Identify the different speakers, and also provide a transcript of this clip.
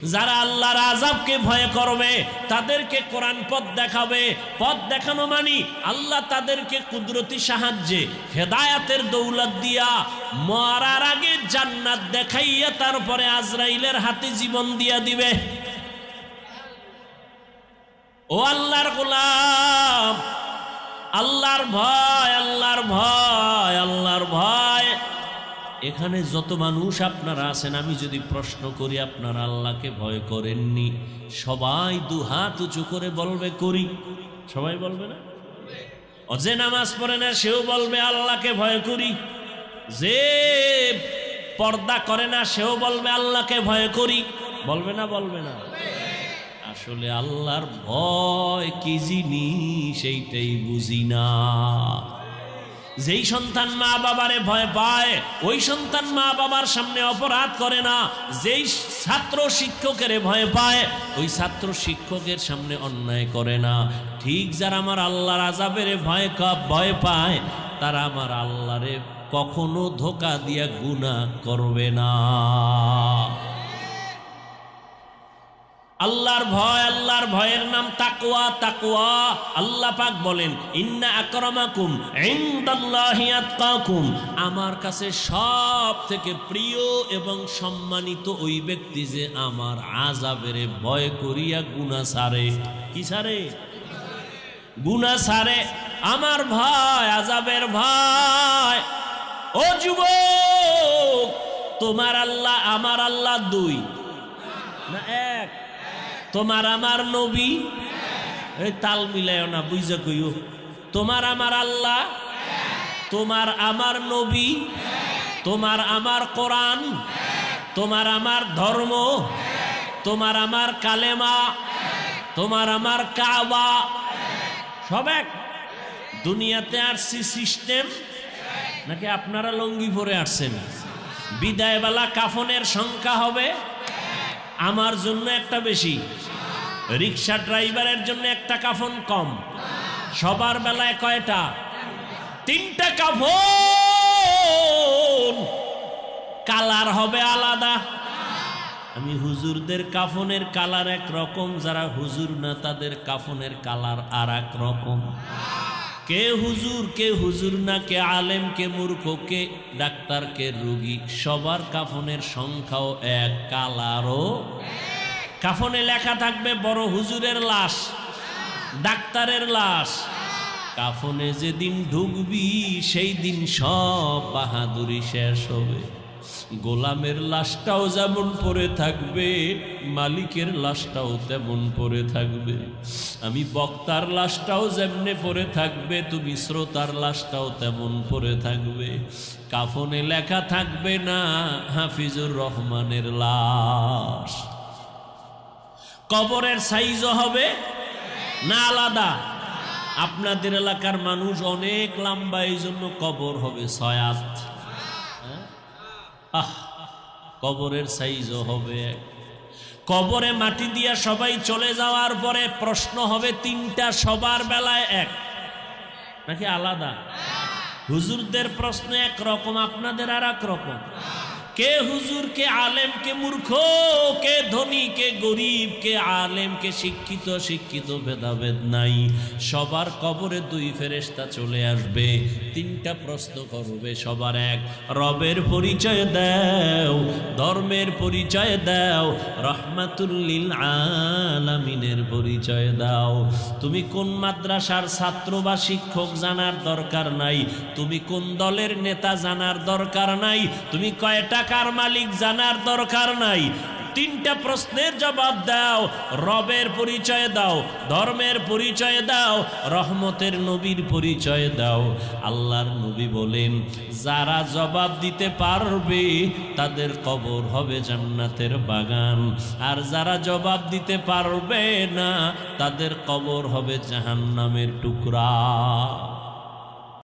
Speaker 1: যারা আল্লাহর আজাবকে ভয় করবে, তাদেরকে কোরআন পথ দেখাবে। পথ দেখানো মানি আল্লাহ তাদেরকে কুদরতি সাহায্যে, হেদায়াতের দৌলত দিয়া মরার আগে জান্নাত দেখাইয়া তারপরে আজরাইলের হাতে জীবন দিয়া দিবে। ও আল্লাহর গোলাম, আল্লাহর ভয় আল্লাহর ভয়। এখানে যত মানুষ আপনারা আছেন, আমি যদি প্রশ্ন করি, আপনারা আল্লাহকে ভয় করেননি? সবাই দু হাত উঁচু করে বলবে, করি। সবাই বলবে না? যে নামাজ পড়ে না, সেও বলবে, আল্লাহকে ভয় করি। যে পর্দা করে না, সেও বলবে, আল্লাহকে ভয় করি। বলবে না বলবে না? আসলে আল্লাহর ভয় কি জিনিস সেইটাই বুঝি না। যেই সন্তান মা বাবারে ভয় পায়, ওই সন্তান মা বাবার সামনে অপরাধ করে না। যেই ছাত্র শিক্ষকের ভয় পায়, ওই ছাত্র শিক্ষকের সামনে অন্যায় করে না। ঠিক যারা আমার আল্লাহর আজাবের ভয় কা, ভয় পায়, তারা আমার আল্লাহরে কখনো ধোকা দিয়া গুণা করবে না। আল্লাহর ভয়, আল্লাহর ভয়ের নাম তাকওয়া তাকুয়া আল্লাহ পাক বলেন, ইন্না আকরামাকুম ইনদাল্লাহি আতকাকুম। আমার কাছে সব থেকে প্রিয় এবং সম্মানিত ওই ব্যক্তি যে আমার আযাবের ভয় করিয়া গুনাহ সারে। কি সারে? গুনাহ সারে। আমার ভয়, আযাবের ভয়। ও যুবক, তোমার আল্লাহ, আমার আল্লাহ দুই। না, এক। তোমার আমার নবী? এই তাল মিলায় না, বুঝে কইও। তোমার আমার আল্লাহ? তোমার আমার নবী? তোমার আমার কোরআন? তোমার আমার ধর্ম? তোমার আমার কালেমা? তোমার আমার কাবা? সব এক। দুনিয়াতে আসছি সিস্টেম, নাকি আপনারা লঙ্গি পরে আসছেন? বিদায়বেলা কাফনের সংখ্যা হবে? আমার জন্য একটা বেশি। রিক্সা ড্রাইভারের জন্য একটা কাফন কম। সবার বেলায় কয়টা? তিনটা কাফন। কালার হবে আলাদা। আমি হুজুরদের কাফনের কালার এক রকম, যারা হুজুর না, তাদের কাফনের কালার আর এক রকম। কে হুজুর কে হুজুর না, কে আলেম, কে মূর্খ, কে ডাক্তার, কে রুগী, সবার কাফনের সংখ্যাও এক, কালারও কাফনে লেখা থাকবে, বড় হুজুরের লাশ, ডাক্তারের লাশ। কাফনে যেদিন ঢুকবি সেই দিন সব বাহাদুরি শেষ হবে। গোলামের লাশটাও যেমন পরে থাকবে, মালিকের লাশটাও তেমন পরে থাকবে। আমি বক্তার লাশটাও যেমনে পরে থাকবে, তুমি শ্রোতার লাশটাও তেমন পরে থাকবে। কাফনে লেখা থাকবে না, হাফিজুর রহমানের লাশ। কবরের সাইজও হবে না আলাদা। আপনাদের এলাকার মানুষ অনেক লম্বা এই জন্য কবর হবে ছয়াত আহ, কবরের সাইজও হবে। কবরে মাটি দিয়া সবাই চলে যাওয়ার পরে প্রশ্ন হবে তিনটা সবার বেলায় এক। নাকি আলাদা? হুজুরদের প্রশ্ন এক রকম আপনাদের আর এক রকম। কে হুজুর, কে আলেম, কে মূর্খ, কে ধনী, কে গরিব, কে আলেম, কে শিক্ষিত শিক্ষিত ভেদাভেদ নাই। সবার কবরে দুই ফেরেস্তা চলে আসবে, তিনটা প্রশ্ন করবে সবার এক, রবের পরিচয় দাও, ধর্মের পরিচয় দাও রহমাতুল্লিল আলামিনের পরিচয় দাও। তুমি কোন মাদ্রাসার ছাত্র বা শিক্ষক জানার দরকার নাই? তুমি কোন দলের নেতা জানার দরকার নাই? তুমি টাকার মালিক জানার দরকার নাই। তিনটা প্রশ্নের জবাব দাও, রবের পরিচয় দাও, ধর্মের পরিচয় দাও, রহমতের নবীর পরিচয় দাও। আল্লাহর নবী বলেন, যারা জবাব দিতে পারবে, তাদের কবর হবে জান্নাতের বাগান। আর যারা জবাব দিতে পারবে না, তাদের কবর হবে জাহান্নামের টুকরা।